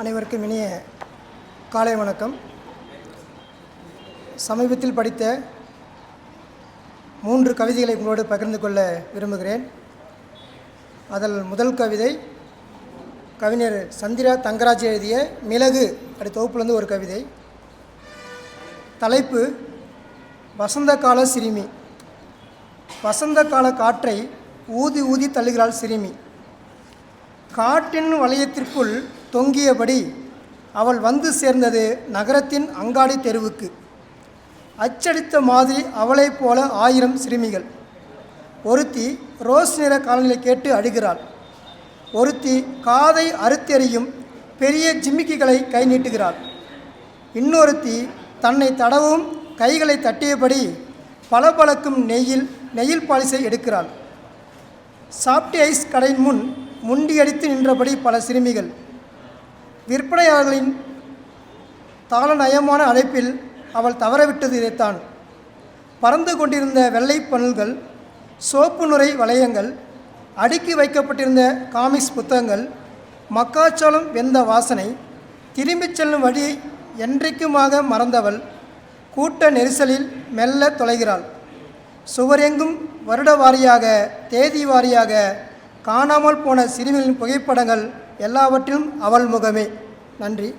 அனைவருக்கும் இனிய காலை வணக்கம். சமீபத்தில் படித்த மூன்று கவிதைகளை உங்களோடு பகிர்ந்து கொள்ள விரும்புகிறேன். அதில் முதல் கவிதை கவிஞர் சந்திரா தங்கராஜ் எழுதிய மிளகு அப்படி தொகுப்புலேருந்து ஒரு கவிதை. தலைப்பு வசந்த கால சிறுமி. வசந்த கால காற்றை ஊதி ஊதி தள்ளுகிறாள் சிறுமி. காட்டின் வளையத்திற்குள் தொங்கியபடி அவள் வந்து சேர்ந்தது நகரத்தின் அங்காடி தெருவுக்கு. அச்சடித்த மாதிரி அவளைப் போல ஆயிரம் சிறுமிகள். ஒருத்தி ரோஸ் நிற காலநிலை கேட்டு அழுகிறாள். ஒருத்தி காதை அறுத்தெறியும் பெரிய ஜிமிக்கிகளை கை நீட்டுகிறாள். இன்னொருத்தி தன்னை தடவும் கைகளை தட்டியபடி பளபளக்கும் நெய்யில் நெயில் பாலிசை எடுக்கிறாள். சாப்டி ஐஸ் கடையின் முன் முண்டியடித்து நின்றபடி பல சிறுமிகள். விற்பனையாளர்களின் தாளநயமான அழைப்பில் அவள் தவறவிட்டது இதைத்தான். பறந்து கொண்டிருந்த வெள்ளை பணல்கள் சோப்பு நுரை வளையங்கள் அடுக்கி வைக்கப்பட்டிருந்த காமிக்ஸ் புத்தகங்கள் மக்காச்சோளம் வெந்த வாசனை திரும்பிச் செல்லும் வழியை என்றைக்குமாக மறந்தவள் கூட்ட நெரிசலில் மெல்ல தொலைகிறாள். சுவரெங்கும் வருட வாரியாக தேதி வாரியாக காணாமல் போன சிறுமிகளின் புகைப்படங்கள் எல்லாவற்றிலும் அவள் முகமே. நன்றி.